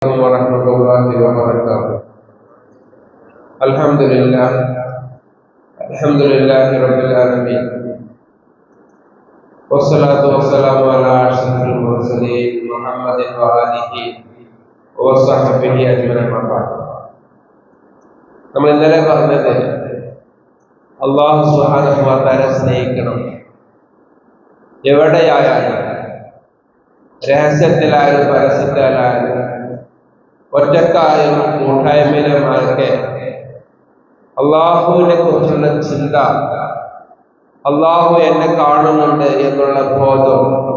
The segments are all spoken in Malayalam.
عليكم ورحمة الله وبركاته الحمد لله الحمد لله رب العالمين والصلاة والسلام على أشرف المرسلين محمد وآله وصحبه أجمعين بعد നമ്മൾ ഇന്നലെ പറഞ്ഞത് അള്ളാഹു സുഹാനുമാരെ സ്നേഹിക്കണം എവിടെയായാലും രഹസ്യത്തിലായാലും പരസ്യത്തിലായാലും ഒറ്റക്കാരും കൂട്ടായ്മയിലുമാകെ അള്ളാഹുവിനെ കുറിച്ചുള്ള ചിന്ത അള്ളാഹു എന്നെ കാണുന്നുണ്ട് എന്നുള്ള ബോധം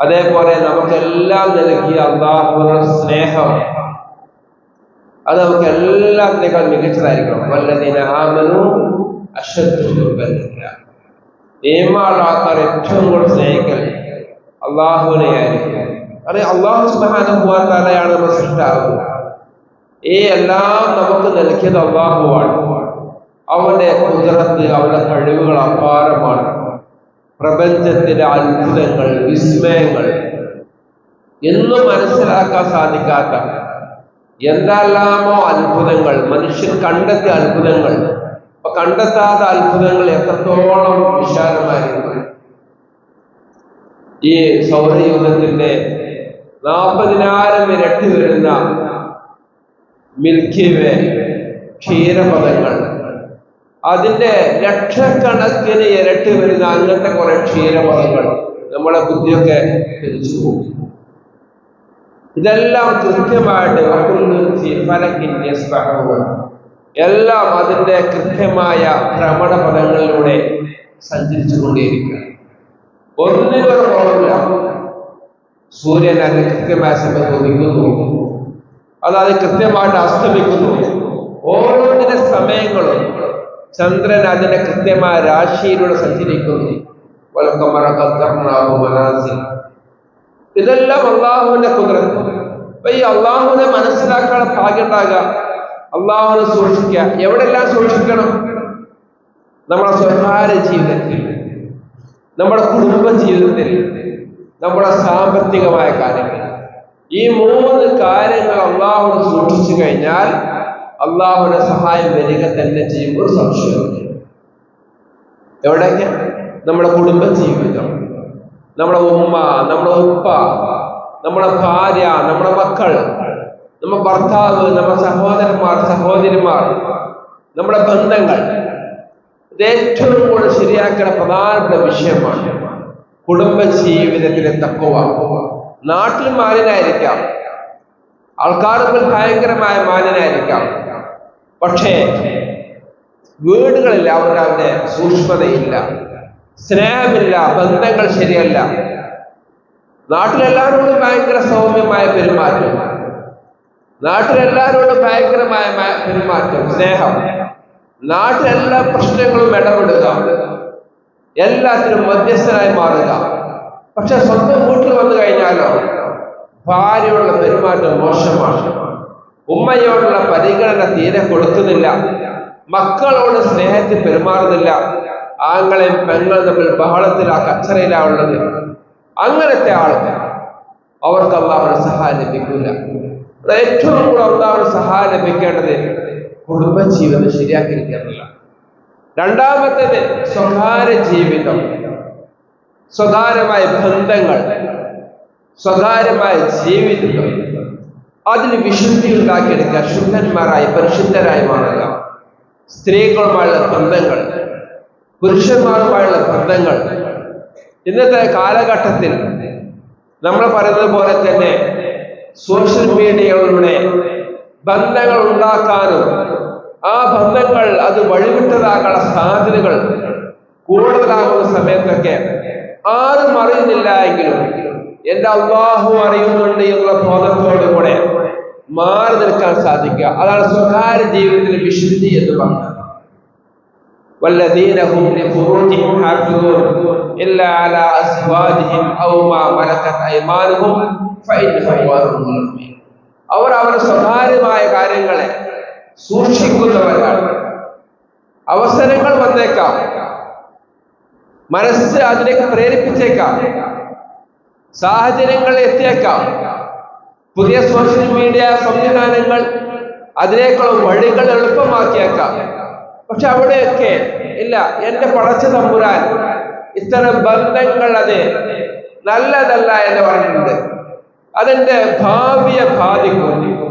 അതേപോലെ നമുക്കെല്ലാം നൽകിയ അള്ളാഹുവിനുള്ള സ്നേഹം അത് നമുക്ക് എല്ലാത്തിനേക്കാൾ മികച്ചതായിരിക്കണം. വല്ലതിനെ ആമനു അശ്വത്വ നിയമമുള്ള ആൾക്കാർ ഏറ്റവും കൂടുതൽ സ്നേഹിക്കൽ അള്ളാഹുവിനെ ആയിരിക്കും അത് അള്ളാഹു സുബാനം നമ്മൾ സൃഷ്ടാവുക ഏ എല്ലാം നമുക്ക് നൽകിയത് അള്ളാഹുവാണ്. അവന്റെ കുതിരത്ത് അവന്റെ കഴിവുകൾ അപാരമാണ്. പ്രപഞ്ചത്തിലെ അത്ഭുതങ്ങൾ വിസ്മയങ്ങൾ എന്നും മനസ്സിലാക്കാൻ സാധിക്കാത്ത എന്തെല്ലാമോ അത്ഭുതങ്ങൾ മനുഷ്യൻ കണ്ടെത്തിയ അത്ഭുതങ്ങൾ. അപ്പൊ കണ്ടെത്താത്ത അത്ഭുതങ്ങൾ എത്രത്തോളം വിശാലമായിരുന്നു ഈ സൗരയൂഥത്തിന്റെ നാൽപ്പതിനായിരം ഇരട്ടി വരുന്ന മിൽക്കി വേ ക്ഷീരപഥങ്ങൾ അതിന്റെ ലക്ഷക്കണക്കിന് ഇരട്ടി വരുന്ന അങ്ങനത്തെ കുറെ ക്ഷീരപഥങ്ങൾ നമ്മളെ ബുദ്ധിയൊക്കെ തിരിച്ചു പോകും. ഇതെല്ലാം കൃത്യമായിട്ട് എല്ലാം അതിന്റെ കൃത്യമായ ഭ്രമണപഥങ്ങളിലൂടെ സഞ്ചരിച്ചു കൊണ്ടേയിരിക്കുക ഒന്നിനൊരു കുറവില്ല സൂര്യൻ അതിന് കൃത്യമായ സമയത്ത് ഒതുങ്ങുന്നു അതായത് അത് കൃത്യമായിട്ട് അസ്തമിക്കുന്നു. ഓരോന്നിന്റെ സമയങ്ങളും ചന്ദ്രൻ അതിന്റെ കൃത്യമായ രാശിയിലൂടെ സഞ്ചരിക്കുന്നു. ഇതെല്ലാം അള്ളാഹുവിന്റെ കുതിര അപ്പൊ ഈ അള്ളാഹുവിനെ മനസ്സിലാക്കാൻ ഭാഗ്യം ഉണ്ടാകുക. അള്ളാഹുവിനെ സൂക്ഷിക്കുക. എവിടെല്ലാം സൂക്ഷിക്കണം? നമ്മുടെ സ്വകാര്യ ജീവിതത്തിൽ. നമ്മുടെ കുടുംബ ജീവിതത്തിൽ. നമ്മുടെ സാമ്പത്തികമായ കാര്യങ്ങൾ. ഈ മൂന്ന് കാര്യങ്ങൾ അള്ളാഹുനെ സൂക്ഷിച്ചു കഴിഞ്ഞാൽ അള്ളാഹുവിന്റെ സഹായം വരിക തന്നെ ചെയ്യും. ഒരു സംശയമില്ല എവിടെയൊക്കെ? നമ്മുടെ കുടുംബ ജീവിതം നമ്മുടെ ഉമ്മ നമ്മുടെ ഉപ്പ നമ്മുടെ ഭാര്യ നമ്മുടെ മക്കൾ നമ്മുടെ ഭർത്താവ് നമ്മുടെ സഹോദരന്മാർ സഹോദരിമാർ നമ്മുടെ ബന്ധങ്ങൾ. ഇത് ഏറ്റവും കൂടുതൽ ശരിയാക്കേണ്ട പ്രധാനപ്പെട്ട വിഷയമാണ് കുടുംബ ജീവിതത്തിലെ തക്കവ. നാട്ടിൽ മാലിനായിരിക്കാം ആൾക്കാർക്ക് ഭയങ്കരമായ മാലിനായിരിക്കാം പക്ഷേ വീടുകളിൽ അവരുടെ അവരുടെ സൂക്ഷ്മതയില്ല. സ്നേഹമില്ല ബന്ധങ്ങൾ ശരിയല്ല. നാട്ടിലെല്ലാവരോടും ഭയങ്കര സൗമ്യമായ പെരുമാറ്റം. നാട്ടിലെല്ലാവരോടും ഭയങ്കരമായ പെരുമാറ്റം സ്നേഹം. നാട്ടിലെല്ലാ പ്രശ്നങ്ങളും ഇടപെടുക. എല്ലാത്തിനും മധ്യസ്ഥനായി മാറുക. പക്ഷെ സ്വന്തം വീട്ടിൽ വന്നു കഴിഞ്ഞാലോ ഭാര്യയോടുള്ള പെരുമാറ്റം മോശമാണ്. ഉമ്മയോടുള്ള പരിഗണന തീരെ കൊടുക്കുന്നില്ല മക്കളോട് സ്നേഹത്തിൽ പെരുമാറുന്നില്ല. ആങ്ങളെയും പെങ്ങളും തമ്മിൽ ബഹളത്തിലാ കച്ചറയിലാ ഉള്ളത്. അങ്ങനത്തെ ആൾക്ക് അവർക്ക് അള്ളാഹുടെ സഹായം ലഭിക്കില്ല ഏറ്റവും കൂടുതൽ അള്ളാഹുടെ സഹായം ലഭിക്കേണ്ടത് കുടുംബജീവിതം ശരിയാക്കിയിരിക്കാറില്ല രണ്ടാമത്തേത് സ്വകാര്യ ജീവിതം. സ്വകാര്യമായ ബന്ധങ്ങൾ. സ്വകാര്യമായ ജീവിതം. അതിന് വിശുദ്ധി ഉണ്ടാക്കിയെടുക്കുക. ശുദ്ധന്മാരായി പരിശുദ്ധരായി മാറുക. സ്ത്രീകളുമായുള്ള ബന്ധങ്ങൾ. പുരുഷന്മാരുമായുള്ള ബന്ധങ്ങൾ. ഇന്നത്തെ കാലഘട്ടത്തിൽ നമ്മൾ പറയുന്നത് പോലെ തന്നെ സോഷ്യൽ മീഡിയകളുടെ ബന്ധങ്ങൾ ഉണ്ടാക്കാനും ആ ബന്ധങ്ങൾ അത് വഴിവിട്ടതാകാനുള്ള സാധ്യതകൾ കൂടുതലാകുന്ന സമയത്തൊക്കെ ആരും അറിയുന്നില്ല എങ്കിലും എന്റെ അള്ളാഹു അറിയുന്നുണ്ട് എന്നുള്ള ബോധത്തോടു കൂടെ മാറി നിൽക്കാൻ സാധിക്കുക അതാണ് സ്വകാര്യ ജീവിതത്തിലെ വിശുദ്ധി എന്ന് പറഞ്ഞത് والذين هم لفروجهم حافظون إلا على أزواجهم أو ما ملكت أيمانهم فإنهم غير ملومين അവർ അവരുടെ സ്വകാര്യമായ കാര്യങ്ങളെ സൂക്ഷിക്കുന്നവരാണ്. അവസരങ്ങൾ വന്നേക്കാം. മനസ്സ് അതിലേക്ക് പ്രേരിപ്പിച്ചേക്കാം. സാഹചര്യങ്ങൾ എത്തിയേക്കാം. പുതിയ സോഷ്യൽ മീഡിയ സംവിധാനങ്ങൾ അതിലേക്കുള്ള വഴികൾ എളുപ്പമാക്കിയേക്കാം. പക്ഷെ അവിടെയൊക്കെ ഇല്ല. എന്റെ പടച്ച തമ്പുരാൻ ഇത്തരം ബന്ധങ്ങൾ അത് നല്ലതല്ല എന്ന് പറഞ്ഞിട്ടുണ്ട്. അതെന്റെ ഭാവിയെ ബാധിക്കും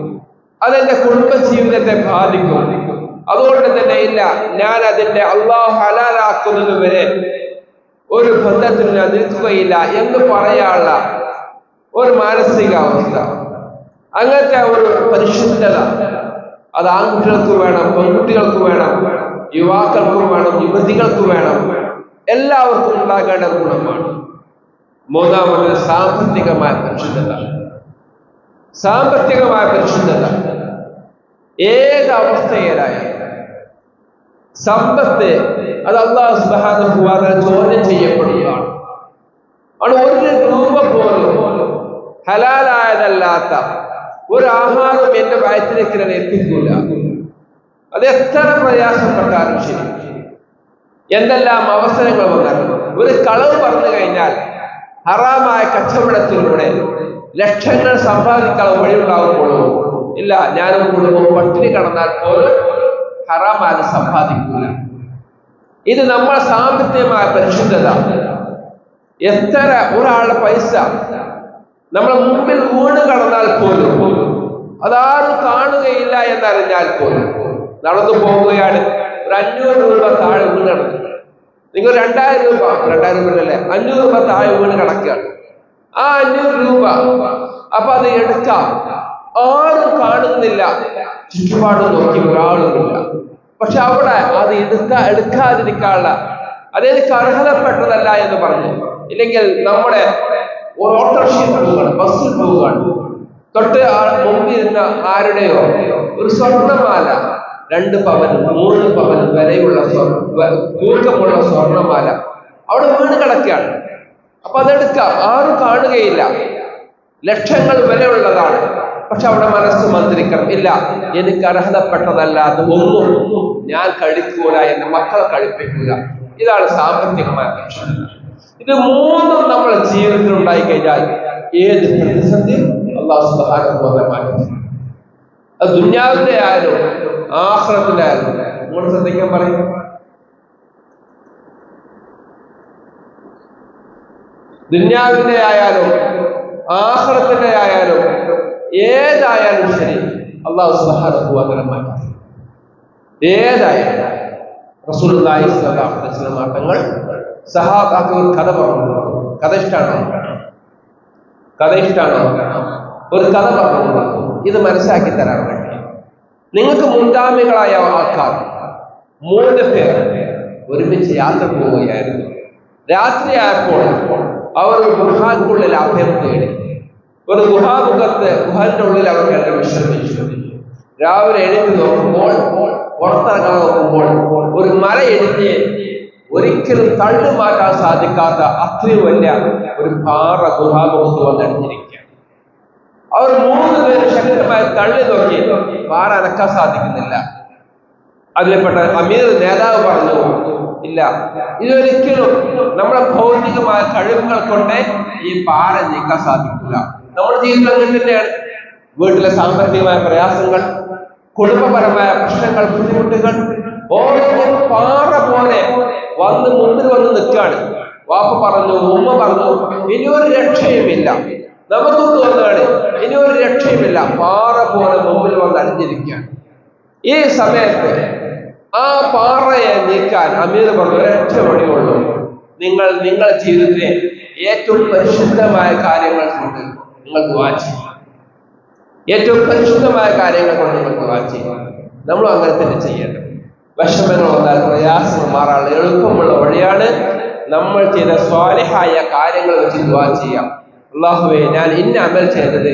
അതെന്റെ കുടുംബജീവിതത്തെ ബാധിക്കും. അതുകൊണ്ട് തന്നെ ഇല്ല ഞാൻ അതിന്റെ അള്ളാഹു ഹലാലാക്കുന്നത് വരെ ഒരു ബന്ധത്തിൽ ഞാൻ നിൽക്കുകയില്ല എന്ന് പറയാനുള്ള ഒരു മാനസികാവസ്ഥ. അങ്ങനത്തെ ഒരു പരിശുദ്ധത അത് ആൺകുട്ടികൾക്ക് വേണം പെൺകുട്ടികൾക്ക് വേണം യുവാക്കൾക്കും വേണം യുവതികൾക്ക് വേണം. എല്ലാവർക്കും ഉണ്ടാകേണ്ട ഗുണമാണ്. മൂന്നാമത് സാമ്പത്തികമായ പരിശുദ്ധത. സാമ്പത്തികമായ പരിശുദ്ധത. ഏത് അവസ്ഥയിലായി? സമ്പത്ത് അത് അള്ളാഹു സുബാന ചോദ്യം ചെയ്യപ്പെടുകയാണ്. ആണ് ഒരു രൂപ പോലും ഹലാലായതല്ലാത്ത ഒരു ആഹാരം എന്റെ വയറ്റിലേക്ക് എത്തിക്കൂല. അത് എത്ര പ്രയാസപ്പെട്ടാലും ശരി. എന്തെല്ലാം അവസരങ്ങൾ വന്നാലും ഒരു കളവ് പറഞ്ഞു കഴിഞ്ഞാൽ ഹറാമായ കച്ചവടത്തിലൂടെ ലക്ഷങ്ങൾ സമ്പാദിക്കാൻ വഴിയുണ്ടാകുമ്പോഴും ഇല്ല ഞാനും കുടുംബം പട്ടിണി കടന്നാൽ പോലും ഹറാമായത് സമ്പാദിക്കൂല. ഇത് നമ്മൾ സാമ്പത്തികമായ പരിശുദ്ധത. എത്ര ഒരാളുടെ പൈസ നമ്മൾ മുമ്പിൽ വീണ് കടന്നാൽ പോലും അതാരും കാണുകയില്ല എന്നറിഞ്ഞാൽ പോലും നടന്നു പോവുകയാണ്. ഒരു അഞ്ഞൂറ് രൂപ താഴെ വീണ് കിടന്നു നിങ്ങൾ രണ്ടായിരം രൂപ രണ്ടായിരം രൂപ അല്ലേ? അഞ്ഞൂറ് രൂപ താഴെ വീണ് കിടക്കുകയാണ്. ആ അഞ്ഞൂറ് രൂപ. അപ്പൊ അത് എടുക്കാം. ആരും കാണുന്നില്ല. ചുറ്റുപാടും നോക്കി ഒരാളുമില്ല. പക്ഷെ അവിടെ അത് എടുക്കാ എടുക്കാതിരിക്കാനുള്ള അതെനിക്ക് അർഹതപ്പെട്ടതല്ല എന്ന് പറഞ്ഞു. ഇല്ലെങ്കിൽ നമ്മുടെ ഒരു ഓട്ടോറിക്ഷയിൽ പോവുകയാണ് ബസ്സിൽ പോവുകയാണ്. തൊട്ട് മുമ്പിരുന്ന ആരുടെയോ? ഒരു സ്വർണമാല. രണ്ട് പവൻ മൂന്ന് പവൻ വരെയുള്ള സ്വർണ ദീർഘമുള്ള സ്വർണമാല. അവിടെ വീട് കിടക്കുകയാണ്. അപ്പൊ അതെടുക്കാം ആരും കാണുകയില്ല. ലക്ഷങ്ങൾ വിലയുള്ളതാണ്. പക്ഷെ അവിടെ മനസ്സ് മന്ത്രിക്കണം. ഇല്ല. എനിക്ക് അർഹതപ്പെട്ടതല്ലാതെ ഒന്നും ഞാൻ കഴിക്കൂല. എന്റെ മക്കളെ കഴിപ്പിക്കൂല. ഇതാണ് സാമ്പത്തികമായ ലക്ഷ്യം ഇത് മൂന്നും നമ്മുടെ ജീവിതത്തിൽ ഉണ്ടായി കഴിഞ്ഞാൽ ഏത് പ്രതിസന്ധി അള്ളാഹു സുബ്ഹാനഹു മാറ്റി. അത് ദുന്യാവിന്റെ ആയാലും ആഹ്റത്തിന്റെ ആയാലും നമ്മൾ ശ്രദ്ധിക്കാൻ പറയും. ദുന്യാവിന്റെ ആയാലും ആഹ്റത്തിന്റെ ആയാലും ഏതായാലും ശരി അള്ളാഹു വതആല മാറ്റി. ഏതായാലും റസൂലുള്ളാഹി സ്വല്ലല്ലാഹു അലൈഹി വസല്ലം തങ്ങൾ സഹാബാക്ക് ഒരു കഥ പറഞ്ഞു കഥ ഇഷ്ടമാണോ കഥ ഇഷ്ടമാണോ ഒരു കഥ പറഞ്ഞു ഇത് മനസ്സിലാക്കി തരാൻ വേണ്ടി. നിങ്ങൾക്ക് മുൻഗാമികളായ ആൾക്കാർ മൂന്ന് പേർ ഒരുമിച്ച് യാത്ര പോവുകയായിരുന്നു. രാത്രിയായപ്പോൾ അവർ ഗുഹാക്കുള്ളിൽ അഭയം തേടി ഒരു ഗുഹാമുഖത്ത് ഗുഹാന്റെ ഉള്ളിൽ അവർ കണ്ട് വിശ്രമിച്ചു. രാവിലെ എഴുതി നോക്കുമ്പോൾ പുറത്തിറങ്ങാൻ നോക്കുമ്പോൾ ഒരു മല എഴുതി ഒരിക്കലും തള്ളു മാറ്റാൻ സാധിക്കാത്ത അത്രയും വലിയ ഒരു പാറ ഗുഹാമുഖത്ത് വന്നിരിക്കുക അവർ മൂന്ന് പേര് ശക്തമായി തള്ളി നോക്കി പാറ അനക്കാൻ സാധിക്കുന്നില്ല. അതിൽപ്പെട്ട അമീർ നേതാവ് പറഞ്ഞു ഇല്ല. ഇതൊരിക്കലും നമ്മുടെ ഭൗതികമായ കഴിവുകൾ കൊണ്ട് ഈ പാറ നീക്കാൻ സാധിക്കില്ല. നമ്മുടെ ജീവിതം തന്നെയാണ്. വീട്ടിലെ സാമ്പത്തികമായ പ്രയാസങ്ങൾ കുടുംബപരമായ പ്രശ്നങ്ങൾ ബുദ്ധിമുട്ടുകൾ ഓരോ പാറ പോലെ വന്ന് മുമ്പിൽ വന്ന് നിൽക്കുകയാണ്. വാപ്പ പറഞ്ഞു ഉമ്മ പറഞ്ഞു ഇനി ഒരു രക്ഷയുമില്ല. നമുക്കും തോന്നുകയാണ് ഇനി ഒരു രക്ഷയുമില്ല. പാറ പോലെ മുമ്പിൽ വന്ന് അണിഞ്ഞിരിക്കുകയാണ്. ഈ സമയത്ത് ആ പാറയെ നീക്കാൻ അമീർ പറഞ്ഞു ഒരൊറ്റ വഴിയുള്ളൂ നിങ്ങൾ നിങ്ങളുടെ ജീവിതത്തിലെ ഏറ്റവും പരിശുദ്ധമായ കാര്യങ്ങൾ കൊണ്ട് നിങ്ങൾ ചെയ്യും. ഏറ്റവും പരിശുദ്ധമായ കാര്യങ്ങൾ കൊണ്ട് നിങ്ങൾ ചെയ്യും. നമ്മൾ അങ്ങനെ തന്നെ ചെയ്യേണ്ടത്. വിഷമങ്ങൾ വന്നാൽ പ്രയാസങ്ങൾ മാറാനുള്ള എളുപ്പമുള്ള വഴിയാണ് നമ്മൾ ചെയ്ത സ്വാലിഹായ കാര്യങ്ങൾ വെച്ച് ദുആ ചെയ്യാം. അള്ളാഹുവെ ഞാൻ ഇന്ന അമൽ ചെയ്തത്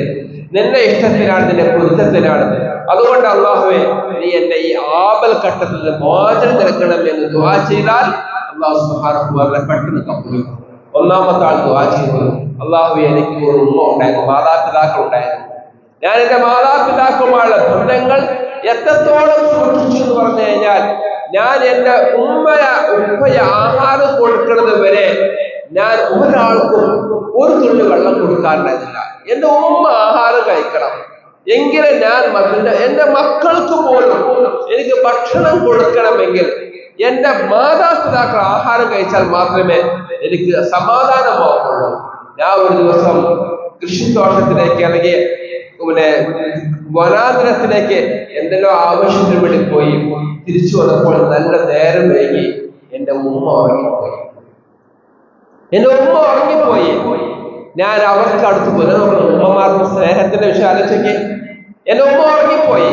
നിന്റെ ഇഷ്ടത്തിനാണ് നിന്റെ പൊരുത്തത്തിനാണ് അതുകൊണ്ട് അള്ളാഹുവെ നീ എന്റെ ഈ ആപൽ ഘട്ടത്തിൽ നിന്ന് മോചനം നിൽക്കണം എന്ന് ദുവാ ചെയ്താൽ അള്ളാഹു പെട്ടെന്ന് കബൂൽ ഒന്നാമത്തെ ആൾ ദുആ ചെയ്തു അള്ളാഹു എനിക്ക് ഒരു ഉമ്മ ഉണ്ടായിരുന്നു മാതാപിതാക്കൾ ഉണ്ടായിരുന്നു. ഞാൻ എന്റെ മാതാപിതാക്കളുമായുള്ള ബന്ധങ്ങൾ എത്രത്തോളം സൂക്ഷിച്ചു എന്ന് പറഞ്ഞു കഴിഞ്ഞാൽ ഞാൻ എന്റെ ഉമ്മയ ഉപ്പയ ആഹാരം കൊടുക്കുന്നത് വരെ ഞാൻ ഒരാൾക്കും ഒരു തുള്ളി വെള്ളം കൊടുക്കാറുണ്ടായിരുന്നില്ല. എന്റെ ഉമ്മ എങ്കിലെ എങ്കിലേ ഞാൻ മക്കളുടെ എന്റെ മക്കൾക്ക് പോലും എനിക്ക് ഭക്ഷണം കൊടുക്കണമെങ്കിൽ എന്റെ മാതാപിതാക്കൾ ആഹാരം കഴിച്ചാൽ മാത്രമേ എനിക്ക് സമാധാനമാവുള്ളൂ. ഞാൻ ഒരു ദിവസം കൃഷിത്തോട്ടത്തിലേക്ക് അല്ലെങ്കിൽ പിന്നെ വനാന്തരത്തിലേക്ക് എന്തെല്ലാം ആവശ്യത്തിന് വേണ്ടി പോയി. തിരിച്ചു വന്നപ്പോൾ നല്ല നേരം വൈകി. എന്റെ ഉമ്മ ഉറങ്ങിപ്പോയി. എന്റെ ഉമ്മ ഉറങ്ങിപ്പോയി. ഞാൻ അവർക്ക് അടുത്ത് നമ്മൾ ഉമ്മമാർക്ക് സ്നേഹത്തിന്റെ വിഷയം ആലോചിക്കേ. എന്റെ ഉമ്മ ഉറങ്ങിപ്പോയി.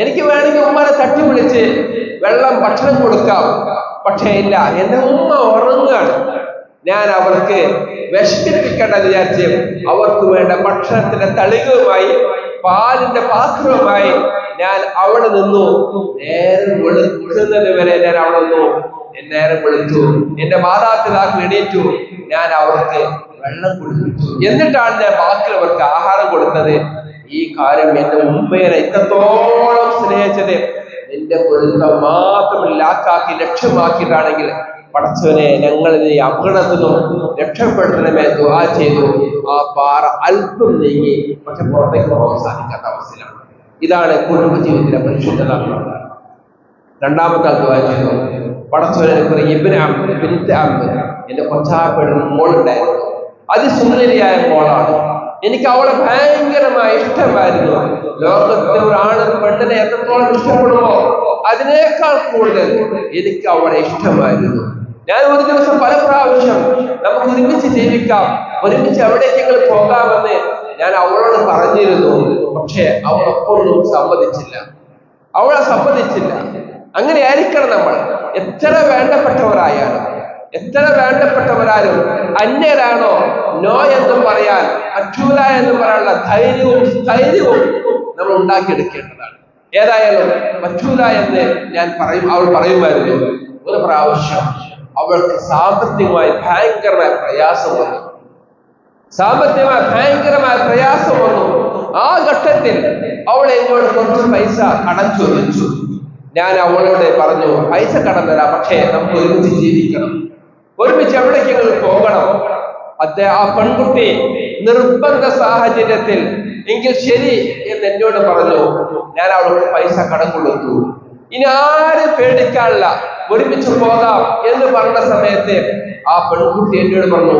എനിക്ക് വേണമെങ്കിൽ ഉമ്മനെ തട്ടി വിളിച്ച് വെള്ളം ഭക്ഷണം കൊടുക്കാം. പക്ഷേ ഇല്ല എന്റെ ഉമ്മ ഉറങ്ങുകയാണ് ഞാൻ അവർക്ക് വിഷമിപ്പിക്കേണ്ട വിചാരിച്ച് അവർക്ക് വേണ്ട ഭക്ഷണത്തിന്റെ തളികവുമായി പാലിന്റെ പാത്രവുമായി ഞാൻ അവിടെ നിന്നു. നേരം വെളുക്കുന്നത് വരെ ഞാൻ അവിടെ നിന്നു. നേരം വെളുത്തു. എന്റെ മാതാപിതാക്കൾ എണീറ്റു. ഞാൻ അവർക്ക് എന്നിട്ടാണ് ബാക്കിയുള്ളവർക്ക് ആഹാരം കൊടുത്തത്. ഈ കാര്യം എന്റെ ഉമ്മയെ ഇത്രത്തോളം സ്നേഹിച്ചത്. നിന്റെ പൊരുത്തം മാത്രം ലാക്കാക്കി ലക്ഷ്യമാക്കിയിട്ടാണെങ്കിൽ പടച്ചവനെ അപകടത്തിൽ നിന്നും രക്ഷപ്പെടുത്തണമേ ദുആ ചെയ്തു. ആ പാറ അല്പം നീങ്ങി പക്ഷെ പുറത്തേക്ക് പോകാൻ സാധിക്കാത്ത അവസ്ഥയിലാണ്. ഇതാണ് കുടുംബജീവിതത്തിലെ പരിശുദ്ധത. രണ്ടാമത്തെ ദുആ ചെയ്തു. പടച്ചവനെ എനിക്കൊരു ഇബ്ന അമ്മ ബിൻത്ത് എന്റെ കൊച്ചാപ്പെടുന്ന മോളുണ്ടായിരുന്നു. അതിസുന്ദരിയായ മോളാണ്. എനിക്ക് അവളെ ഭയങ്കരമായ ഇഷ്ടമായിരുന്നു. ലോകത്തെ ഒരാണ് പെണ്ണിനെ എത്രത്തോളം ഇഷ്ടപ്പെടുമോ അതിനേക്കാൾ കൂടുതൽ എനിക്ക് അവളെ ഇഷ്ടമായിരുന്നു. ഞാൻ ഒരു ദിവസം പല പ്രാവശ്യം നമുക്ക് ഒരുമിച്ച് ജീവിക്കാം ഒരുമിച്ച് എവിടേക്കെങ്കിലും പോകാമെന്ന് ഞാൻ അവളോട് പറഞ്ഞിരുന്നു. പക്ഷേ അവൾ ഒപ്പൊന്നും സമ്മതിച്ചില്ല. അവളെ സമ്മതിച്ചില്ല. അങ്ങനെ ആയിരിക്കണം നമ്മൾ. എത്ര വേണ്ടപ്പെട്ടവരായാലും. എത്ര വേണ്ടപ്പെട്ടവരാരും അന്യരാണോ? നോ എന്നും പറയാൻ പറ്റൂല എന്നും പറയാനുള്ള ധൈര്യവും സ്ഥൈര്യവും നമ്മൾ ഉണ്ടാക്കിയെടുക്കേണ്ടതാണ്. ഏതായാലും പറ്റൂല എന്ന് ഞാൻ പറയും അവൾ പറയുമായിരുന്നു ഒരു പ്രാവശ്യം അവൾക്ക് സാമ്പത്തികമായി ഭയങ്കരമായ പ്രയാസം വന്നു. സാമ്പത്തികമായ ഭയങ്കരമായ പ്രയാസം വന്നു. ആ ഘട്ടത്തിൽ അവൾ എന്നോട് കുറച്ച് പൈസ അടച്ചു വെച്ചു ഞാൻ അവളോട് പറഞ്ഞു പൈസ കടം തരാം പക്ഷേ നമുക്ക് ഒരുമിച്ച് ജീവിക്കണം. ഒരുമിച്ച് എവിടേക്കെങ്കിലും പോകണം? അദ്ദേഹം ആ പെൺകുട്ടി നിർബന്ധ സാഹചര്യത്തിൽ എങ്കിൽ ശരി എന്ന് എന്നോട് പറഞ്ഞു. ഞാൻ അവൾക്ക് പൈസ കടം കൊടുത്തു. ഇനി ആരും പേടിക്കാനില്ല ഒരുമിച്ച് പോകാം എന്ന് പറഞ്ഞ സമയത്ത് ആ പെൺകുട്ടി എന്നോട് പറഞ്ഞു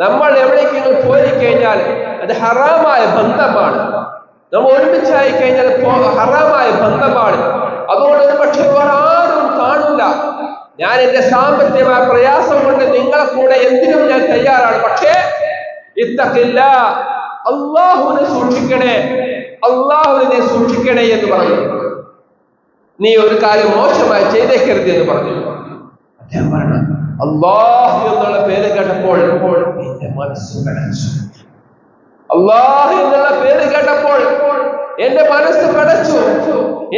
നമ്മൾ എവിടേക്കെങ്കിലും പോയി കഴിഞ്ഞാൽ അത് ഹറാമായ ബന്ധമാണ്. നമ്മൾ ഒരുമിച്ചായി കഴിഞ്ഞാൽ ഹറാമായ ബന്ധമാണ്. അതുകൊണ്ട് ഒരു പക്ഷേ വേറെ ആരും കാണൂല. ഞാൻ എന്റെ സാമ്പത്തികമായ പ്രയാസം കൊണ്ട് നിങ്ങളെ കൂടെ എന്തിനും ഞാൻ തയ്യാറാണ്. പക്ഷേ ഇത്തക്കില്ല അള്ളാഹുവിനെ സൂക്ഷിക്കണേ അള്ളാഹുവിനെ സൂക്ഷിക്കണേ എന്ന് പറഞ്ഞു. നീ ഒരു കാര്യം മോശമായി ചെയ്തേക്കരുത് എന്ന് പറഞ്ഞു. അദ്ദേഹം പറഞ്ഞു അള്ളാഹു എന്നുള്ള പേര് കേട്ടപ്പോൾ എന്റെ മനസ്സ് അള്ളാഹു എന്നുള്ള പേര് കേട്ടപ്പോൾ എന്റെ മനസ്സ് പടച്ചു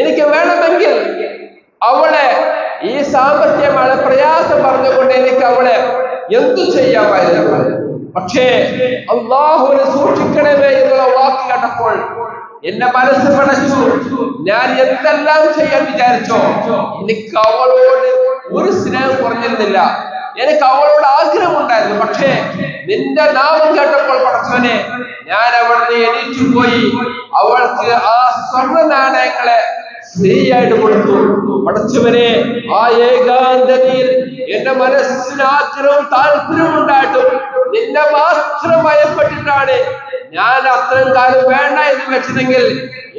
എനിക്ക് വേണമെങ്കിൽ അവളെ ഈ സാമ്പത്തികമായ പ്രയാസം പറഞ്ഞുകൊണ്ട് എനിക്ക് അവളെ എന്തു ചെയ്യാമായിരുന്നു? പക്ഷേ അള്ളാഹുവിനെ സൂക്ഷിക്കണമേ എന്നുള്ള വാക്ക് കണ്ടപ്പോൾ എന്റെ മനസ്സ് പടച്ചു ഞാൻ എന്തെല്ലാം ചെയ്യാൻ വിചാരിച്ചോ? എനിക്ക് അവളോട് ഒരു സ്നേഹം കുറഞ്ഞിരുന്നില്ല. എനിക്ക് അവളോട് ആഗ്രഹമുണ്ടായിരുന്നു. പക്ഷേ നിന്റെ നാമം കേട്ടപ്പോൾ പടച്ചവനെ ഞാൻ അവിടുന്ന് എണീറ്റു പോയി. അവൾക്ക് ആ സ്വർണ നാണയങ്ങളെ സ്ത്രീയായിട്ട് കൊടുത്തു. പടച്ചവനെ ആ ഏകാന്തതയിൽ എന്റെ മനസ്സിന് ആഗ്രഹവും താല്പര്യവും ഉണ്ടായിട്ടും നിന്നെ മാത്രം ഭയപ്പെട്ടിട്ടാണ് ഞാൻ അത്രയും കാലം വേണ്ട എന്ന് വെച്ചതെങ്കിൽ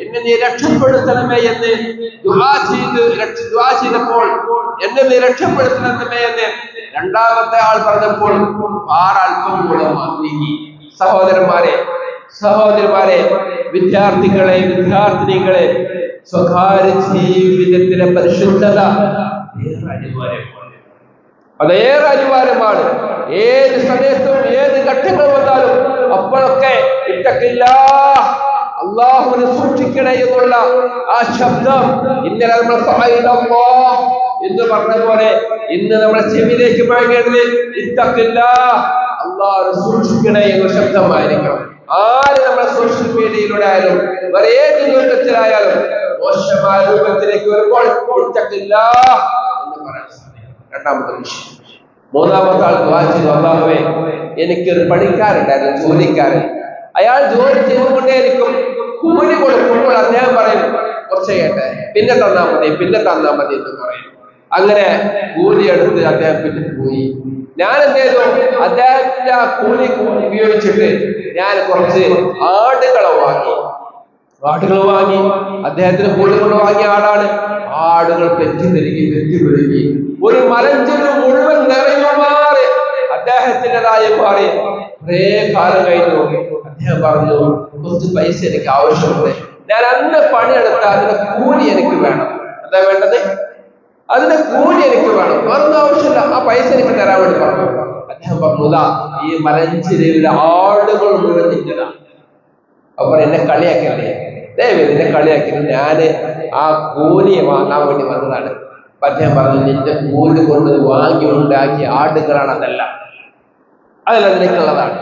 എന്നെ നീ രക്ഷപ്പെടുത്തണമേ എന്ന് ചെയ്ത് ചെയ്തപ്പോൾ എന്നെ നീ രക്ഷപ്പെടുത്തണമേ എന്ന് രണ്ടാമത്തെ ആൾ പറഞ്ഞപ്പോൾ ആറൽപ്പം കൂടെ നീങ്ങി സഹോദരന്മാരെ സഹോദരന്മാരെ വിദ്യാർത്ഥികളെ വിദ്യാർത്ഥിനികളെ സ്വകാര്യ ജീവിതത്തിലെ പരിശുദ്ധത അനിവാര്യമാണ് അതേറെ അനിവാര്യമാണ്? ഏത് സമയത്തും ഏത് ഘട്ടങ്ങൾ വന്നാലും അപ്പോഴൊക്കെ ഇട്ടക്കില്ല അള്ളാഹുവിനെ സൂക്ഷിക്കണേ എന്നുള്ള ആ ശബ്ദം ഇന്നലെ നമ്മൾ സഹായിക്കുമ്പോ എന്ന് പറഞ്ഞ പോലെ ഇന്ന് നമ്മുടെ ചെവിയിലേക്ക് പഴകേണ്ടത് ഇത്തക്കില്ല അള്ളാഹുനെ സൂക്ഷിക്കണേ എന്ന ശബ്ദമായിരിക്കണം. ആര് നമ്മുടെ സോഷ്യൽ മീഡിയയിലൂടെ ആയാലും വേറെ ഏത് രൂപത്തിലായാലും മോശമായ രൂപത്തിലേക്ക് വരുമ്പോൾ ഇത്തക്കില്ല എന്ന് സാധിക്കും രണ്ടാമത്തെ വിഷയം. മൂന്നാമത്തെ ആൾ ദ്വാ ചെയ്തു. അള്ളാഹുവേ എനിക്കൊരു പണിക്കാരുണ്ടായിരുന്നു ജോലിക്കാരൻ അയാൾ ജോലി ചെയ്തുകൊണ്ടേയിരിക്കും കൂലി കൊടുക്കുമ്പോൾ അദ്ദേഹം പറയും കുറച്ച് കേട്ടെ പിന്നെ തന്നാ മതി പിന്നെ തന്നാ മതി എന്ന് പറയും. അങ്ങനെ കൂലി എടുത്ത് അദ്ദേഹം പിന്നെ പോയി. ഞാൻ എന്ത് ചെയ്തു? അദ്ദേഹത്തിന്റെ ആ കൂലി ഉപയോഗിച്ചിട്ട് ഞാൻ കുറച്ച് ആടുകളെ വാങ്ങി. ആടുകൾ വാങ്ങി. അദ്ദേഹത്തിന് കൂലി കൊണ്ട് വാങ്ങിയ ആടാണ്. ആടുകൾ പെറ്റി തിരുകി പെറ്റി പെരുകി. ഒരു മലഞ്ചെരു മുഴുവൻ നിറയുമാറി അദ്ദേഹത്തിന്റെതായി മാറി കുറേ കാലം കഴിഞ്ഞു. അദ്ദേഹം പറഞ്ഞു കുറച്ച് പൈസ എനിക്ക് ആവശ്യമുണ്ട്. ഞാൻ അന്ന് പണിയെടുത്ത അതിന്റെ കൂലി എനിക്ക് വേണം. എന്താ വേണ്ടത്? അതിന്റെ കൂലി എനിക്ക് വേണം. വേറൊന്നും ആവശ്യമില്ല. ആ പൈസ എനിക്ക് തരാൻ വേണ്ടി പറഞ്ഞു. അദ്ദേഹം പറഞ്ഞു ഈ മലഞ്ചിരയിലെ ആടുകൾ മുഴുവൻ നിന്റെതാണ് അപ്പൊ എന്നെ കളിയാക്കല്ലേ? ദയവ് എന്നെ കളിയാക്കി ഞാൻ ആ കൂലിയെ വാങ്ങാൻ വേണ്ടി വന്നതാണ്. അദ്ദേഹം പറഞ്ഞു നിന്റെ കൂൽ കൊണ്ട് വാങ്ങി ഉണ്ടാക്കിയ ആടുകളാണ് അതെല്ലാം. അതെല്ലാം നിനക്കുള്ളതാണ്.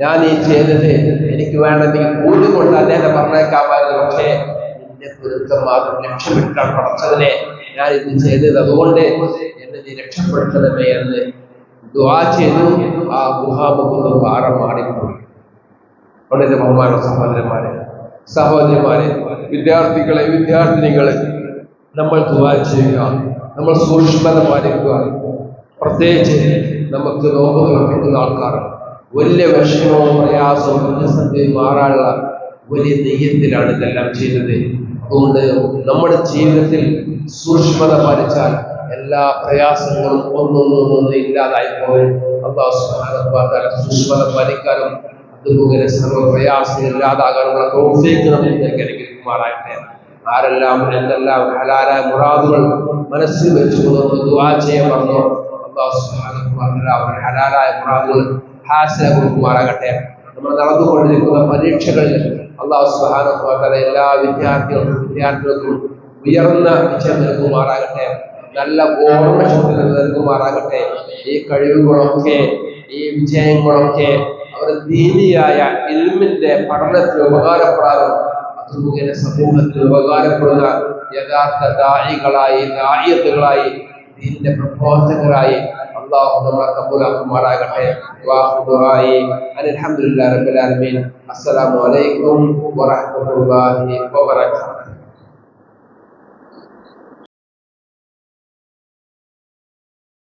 ഞാൻ ഈ ചെയ്തത് എനിക്ക് വേണമെങ്കിൽ കൂൽ കൊണ്ട് അദ്ദേഹത്തെ പറഞ്ഞേക്കാമായിരുന്നു പക്ഷേ നിന്റെ മാത്രം ലക്ഷ്യമിട്ടാണ് പഠിച്ചതിനെ ഞാൻ ഇത് ചെയ്തത് അതുകൊണ്ട് എന്നെ നീ രക്ഷപ്പെടുത്തണമേ എന്ന് ദുആ ചെയ്തു. ആ ഗുഹാമുഖത്ത് ഭാരം മാറിപ്പോയി. വളരെ ബഹുമാന സഹോദരന്മാരെ സഹോദരിമാരെ വിദ്യാർത്ഥികളെ വിദ്യാർത്ഥിനികളെ നമ്മൾ ദുആ ചെയ്യുക. നമ്മൾ സൂക്ഷ്മത പാലിക്കുക. പ്രത്യേകിച്ച് നമുക്ക് നോമ്പ് തുറപ്പിക്കുന്ന ആൾക്കാർ. വലിയ വിഷമവും പ്രയാസവും പ്രതിസന്ധിയും മാറാനുള്ള വലിയ നെയ്യത്തിലാണ് ഇതെല്ലാം ചെയ്യുന്നത്. അതുകൊണ്ട് നമ്മുടെ ജീവിതത്തിൽ സൂക്ഷ്മത പാലിച്ചാൽ എല്ലാ പ്രയാസങ്ങളും ഒന്നൊന്നൊന്നൊന്ന് ഇല്ലാതായി പോകും അള്ളാഹു സൂക്ഷ്മത പാലിക്കാനും അതുപോലെ സർവ പ്രയാസം ഇല്ലാതാകാനുള്ള തൗഫീഖ് നമുക്ക് അനുഗ്രഹിക്കുമാറാകട്ടെ. ആരെല്ലാം എന്തെല്ലാം ഹലാലായ മുറാദുകൾ മനസ്സിൽ വെച്ചുകൊണ്ട് ദുആ ചെയ്യാൻ പറഞ്ഞു? ഹലാലായ മുറാദുകൾ ഹാസിനെ കൊടുക്കുമാറാകട്ടെ. നമ്മൾ നടന്നുകൊണ്ടിരിക്കുന്ന പരീക്ഷകളിൽ അള്ളാഹു തആല എല്ലാ വിദ്യാർത്ഥികൾക്കും വിദ്യാർത്ഥികൾക്കും ഉയർന്ന വിജയം നൽകുമാറാകട്ടെ. നല്ല ഓർമ്മശക്തി നൽകുമാറാകട്ടെ. ഈ കഴിവുകളൊക്കെ ഈ വിജയങ്ങളൊക്കെ അവരുടെ ദീനിയായ ഇൽമിന്റെ പഠനത്തിന് ഉപകാരപ്പെടാനും അത് മുഖേന സമൂഹത്തിന് ഉപകാരപ്പെടുക യഥാർത്ഥ ദായികളായി ദാഹിയത്തുകളായി ദീനിന്റെ പ്രബോധകരായി അള്ളാഹു നമ്മളെ കബൂലാക്കുമാറാകട്ടെ. വാഹുദുആയി. അൽഹംദുലില്ലാഹി റബ്ബിൽ ആലമീൻ. അസ്സലാമു അലൈക്കും വറഹ്മത്തുള്ളാഹി വബറകാതുഹു.